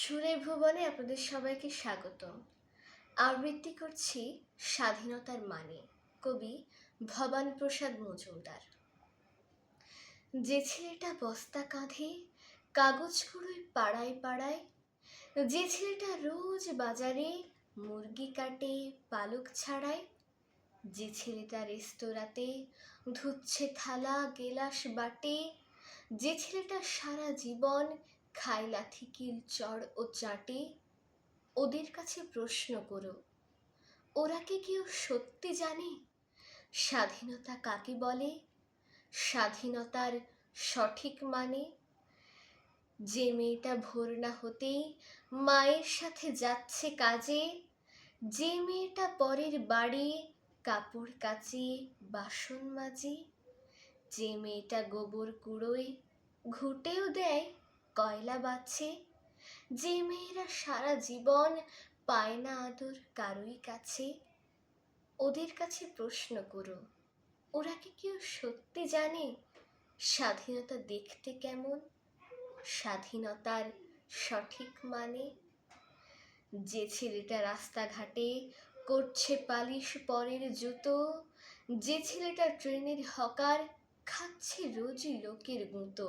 সুরের ভুবনে আপনাদের সবাইকে স্বাগত আবৃত্তি করছি স্বাধীনতার মানে কবি ভবান প্রসাদ মজুমদার। যে ছেলেটা বস্তা কাঁধে কাগজ কুড়োয় পাড়ায় পাড়ায়, যে ছেলেটা রোজ বাজারে মুরগি কাটে, পালক ছাড়ায়, যে ছেলেটা রেস্তোরাঁতে ধুচ্ছে থালা, গেলাস বাটে, যে ছেলেটা সারা জীবন খায় লাথি কিল চড় ও চাটে, ওদের কাছে প্রশ্ন করো, ওরা কি কেউ সত্যি জানে? স্বাধীনতা কাকে বলে? স্বাধীনতার সঠিক মানে? যে মেয়েটা ভোর না হতেই মায়ের সাথে যাচ্ছে কাজে, যে মেয়েটা পরের বাড়ি কাপড় কাচে, বাসন মাজে, যে মেয়েটা গোবর কুড়োয়, ঘুটেও দেয় কয়লা বাচ্ছে যে মেয়েরা সারা জীবন পায় না আদর কারোই কাছে? ওদের কাছে প্রশ্ন করো, ওরা কি কেউ সত্যি জানে স্বাধীনতা দেখতে কেমন? স্বাধীনতার সঠিক মানে? যে ছেলেটা রাস্তাঘাটে করছে পালিশ পরের জুতো, যে ছেলেটা ট্রেনের হকার খাচ্ছে রোজই লোকের গুঁতো।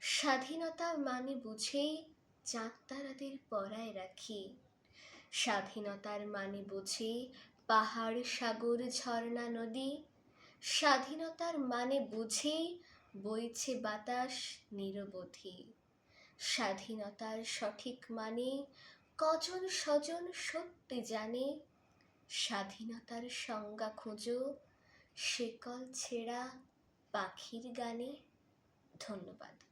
স্বাধীনতা মানে বুঝেই চাঁদ তারাদের পরায় রাখি। স্বাধীনতার মানে বুঝি পাহাড়, সাগর, ঝর্ণা, নদী। স্বাধীনতার মানে বুঝেই বইছে বাতাস, নিরবধি। স্বাধীনতার সঠিক মানে কজন স্বজন সত্যি জানে। স্বাধীনতার সংজ্ঞা খোঁজো সেকল ছেঁড়া পাখির গানে। ধন্যবাদ।